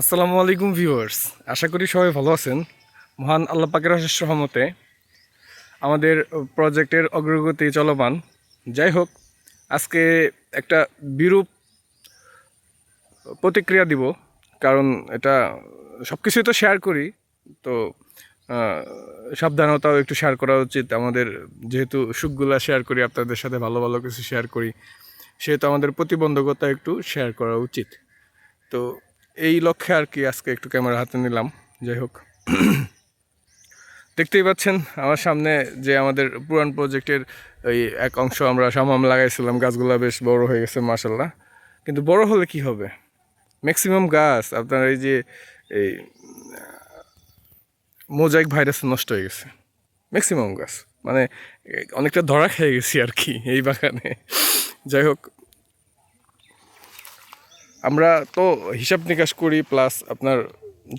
আসসালামু আলাইকুম ভিউয়ার্স। আশা করি সবাই ভালো আছেন। মহান আল্লাহ পাকের অশেষ সহমতে আমাদের প্রজেক্টের অগ্রগতি চলমান। যাই হোক, আজকে একটা বিরূপ প্রতিক্রিয়া দিব, কারণ এটা সব কিছুই তো শেয়ার করি, তো সাবধানতাও একটু শেয়ার করা উচিত। আমাদের যেহেতু সুখগুলা শেয়ার করি, আপনাদের সাথে ভালো ভালো কিছু শেয়ার করি, সেহেতু আমাদের প্রতিবন্ধকতা একটু শেয়ার করা উচিত। তো এই লক্ষ্যে আর কি আজকে একটু ক্যামেরা হাতে নিলাম, যাই হোক। দেখতেই পাচ্ছেন আমার সামনে যে আমাদের পুরান প্রজেক্টের ওই এক অংশ আমরা সামাম লাগাইছিলাম, গাছগুলো বেশ বড় হয়ে গেছে মাসাল্লাহ কিন্তু বড় হলে কি হবে? ম্যাক্সিমাম গাছ, আপনার এই যে এই মোজাইক ভাইরাস নষ্ট হয়ে গেছে। ম্যাক্সিমাম গাছ মানে অনেকটা ধরা খেয়ে গেছি আর কি এই বাগানে। যাই হোক আমরা তো হিসাব নিকাশ করি প্লাস আপনার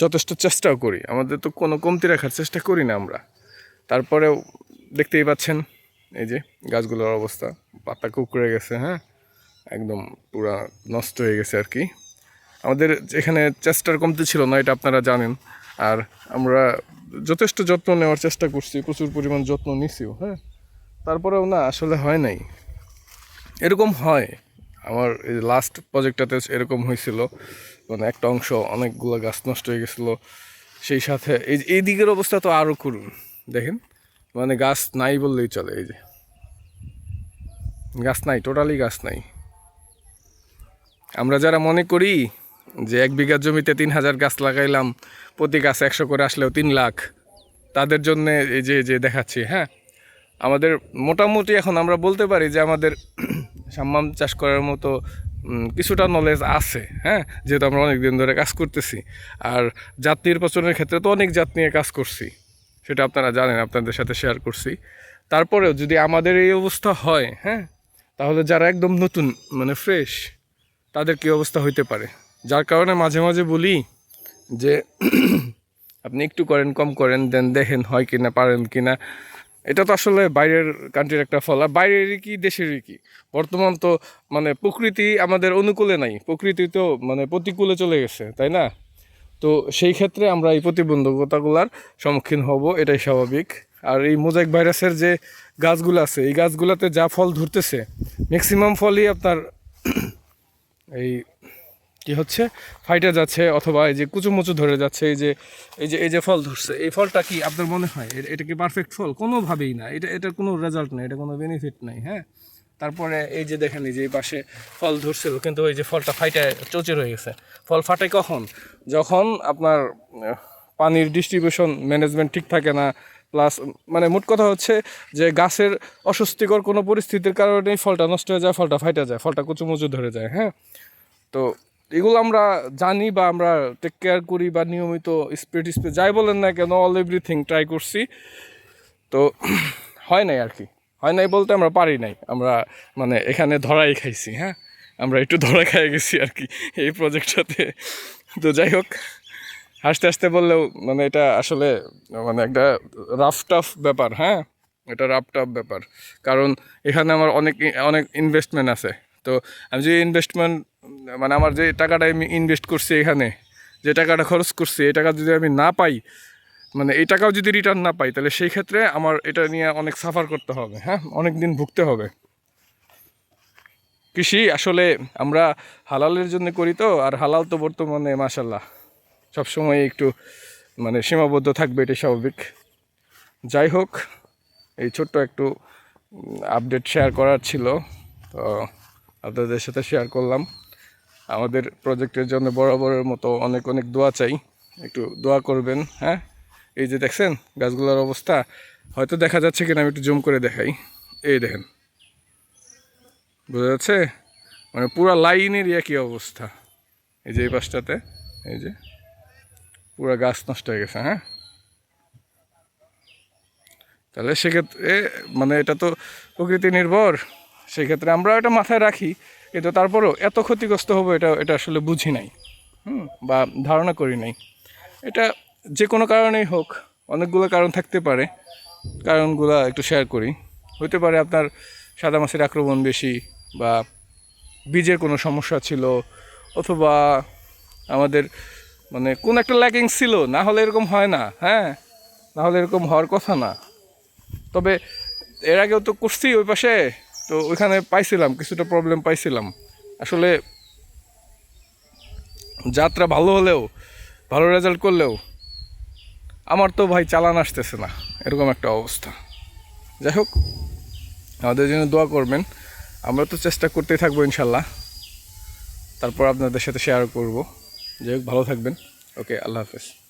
যথেষ্ট চেষ্টাও করি। আমাদের তো কোনো কমতি রাখার চেষ্টা করি না আমরা। তারপরেও দেখতেই পাচ্ছেন, এই যে গাছগুলোর অবস্থা, পাতা কুকড়ে গেছে হ্যাঁ? একদম পুরা নষ্ট হয়ে গেছে আর কি। আমাদের এখানে চেষ্টার কমতি ছিল না, এটা আপনারা জানেন। আর আমরা যথেষ্ট যত্ন নেওয়ার চেষ্টা করছি, প্রচুর পরিমাণ যত্ন নিছিও হ্যাঁ? তারপরেও না, আসলে হয় নাই। এরকম হয়। আমার এই লাস্ট প্রজেক্টটাতে এরকম হয়েছিল মানে একটা অংশ অনেকগুলো গাছ নষ্ট হয়ে গেছিল। সেই সাথে এই এই দিকের অবস্থা তো আরও করুন, দেখেন। মানে গাছ নাই বললেই চলে, এই যে। গাছ নাই টোটালি গাছ নাই। আমরা যারা মনে করি যে এক বিঘা জমিতে তিন হাজার গাছ লাগাইলাম, প্রতি গাছ একশো করে আসলেও তিন লাখ, তাদের জন্য এই যে যে দেখাচ্ছি হ্যাঁ? আমাদের মোটামুটি এখন আমরা বলতে পারি যে আমাদের সাম্মাম চাষ করার মতো কিছুটা নলেজ আছে হ্যাঁ? যেহেতু আমরা অনেক দিন ধরে কাজ করতেছি। আর জাত নির্বাচনের ক্ষেত্রে তো অনেক জাত নিয়ে কাজ করছি, সেটা আপনারা জানেন, আপনাদের সাথে শেয়ার করছি। তারপরেও যদি আমাদের এই অবস্থা হয় হ্যাঁ? তাহলে যারা একদম নতুন মানে ফ্রেশ তাদের কী অবস্থা হইতে পারে? যার কারণে মাঝে মাঝে বলি যে, আপনি একটু করেন, কম করেন দেন দেখেন হয় কিনা, পারেন কিনা। এটা তো আসলে বাইরের কান্ট্রির একটা ফল। আর বাইরেরই কি, দেশেরই কি? বর্তমান তো মানে প্রকৃতি আমাদের অনুকূলে নাই। প্রকৃতি তো মানে প্রতিকূলে চলে গেছে, তাই না? তো সেই ক্ষেত্রে আমরা এই প্রতিবন্ধকতাগুলার সম্মুখীন হব, এটাই স্বাভাবিক। আর এই মোজাইক ভাইরাসের যে গাছগুলো আছে, এই গাছগুলোতে যা ফল ধরতেছে ম্যাক্সিমাম ফলই আপনার এই কি হচ্ছে? ফাইটা যাচ্ছে অথবা এই যে কুচুমুচু ধরে যাচ্ছে, এই যে এই যে এই যে ফল ধরছে, এই ফলটা কি আপনার মনে হয়? এটা কি পারফেক্ট ফল? কোনোভাবেই না। এটা, এটার কোনো রেজাল্ট নেই, এটা কোনো বেনিফিট নেই হ্যাঁ? তারপরে এই যে দেখেন, এই যে পাশে ফল ধরছিল কিন্তু ওই যে ফলটা ফাইটে চচে রয়ে গেছে। ফল ফাটে কখন? যখন আপনার পানির ডিস্ট্রিবিউশন ম্যানেজমেন্ট ঠিক থাকে না প্লাস মানে মোট কথা হচ্ছে যে গাছের অস্বস্তিকর কোনো পরিস্থিতির কারণেই ফলটা নষ্ট হয়ে যায়, ফলটা ফাইটে যায়, ফলটা কুচুমুচু ধরে যায় হ্যাঁ? তো এগুলো আমরা জানি বা আমরা টেক কেয়ার করি বা নিয়মিত স্প্রে টিস্প্রে যাই বলেন না কেন অল এভরিথিং ট্রাই করছি। তো হয় নাই আর কি। হয় নাই বলতে আমরা পারি নাই। আমরা মানে এখানে ধরাই খাইছি হ্যাঁ? আমরা একটু ধরা খাই গেছি আর কি এই প্রজেক্টটাতে তো যাই হোক, হাসতে হাসতে বললেও মানে এটা আসলে মানে একটা রাফ টাফ ব্যাপার হ্যাঁ? এটা রাফ টাফ ব্যাপার। কারণ এখানে আমার অনেক অনেক ইনভেস্টমেন্ট আছে। তো আমি যে ইনভেস্টমেন্ট মানে আমার যে টাকাটা আমি ইনভেস্ট করছি এখানে, যে টাকাটা খরচ করছি, এই টাকা যদি আমি না পাই মানে এই টাকাও যদি রিটার্ন না পাই, তাহলে সেই ক্ষেত্রে আমার এটা নিয়ে অনেক সাফার করতে হবে হ্যাঁ? অনেক দিন ভুগতে হবে। কৃষি আসলে আমরা হালালের জন্য করি তো, আর হালাল তো বর্তমানে মাসাল্লাহ সবসময় একটু মানে সীমাবদ্ধ থাকবে, এটাই স্বাভাবিক। যাই হোক, এই ছোট্ট একটু আপডেট শেয়ার করার ছিল, তো আপনাদের সাথে শেয়ার করলাম। আমাদের প্রজেক্টের জন্য বরাবরের মতো অনেক অনেক দোয়া চাই। একটু দোয়া করবেন হ্যাঁ? এই যে দেখছেন, গাছগুলোর অবস্থা। হয়তো দেখা যাচ্ছে কিনা, আমি একটু জুম করে দেখাই। এই দেখেন। বোঝা যাচ্ছে? মানে পুরা লাইনের একই অবস্থা। এই যে এই পাশটাতে, এই যে। পুরা গাছ নষ্ট হয়ে গেছে হ্যাঁ? তাহলে সেক্ষেত্রে মানে এটা তো প্রকৃতি নির্ভর। সেক্ষেত্রে আমরা এটা মাথায় রাখি কিন্তু তারপরেও এত ক্ষতিগ্রস্ত হব এটা এটা আসলে বুঝি নাই, হুম, বা ধারণা করি নাই। এটা যে কোনো কারণেই হোক, অনেকগুলো কারণ থাকতে পারে, কারণগুলো একটু শেয়ার করি। হতে পারে আপনার সাদা মাছের আক্রমণ বেশি বা বীজের কোনো সমস্যা ছিল, অথবা আমাদের মানে কোন একটা ল্যাকিং ছিল, না হলে এরকম হয় না হ্যাঁ না হলে এরকম হওয়ার কথা না। তবে এর আগেও তো করছি ওই পাশে তো ওইখানে পাইছিলাম, কিছুটা প্রবলেম পাইছিলাম। আসলে যাত্রা ভালো হলেও, ভালো রেজাল্ট করলেও আমার তো ভাই চালান আসতেছে না, এরকম একটা অবস্থা। যাই হোক, আমাদের জন্য দোয়া করবেন। আমরা তো চেষ্টা করতেই থাকব ইনশাল্লাহ। তারপর আপনাদের সাথে শেয়ার করব। যাই হোক, ভালো থাকবেন। ওকে আল্লাহ হাফেজ।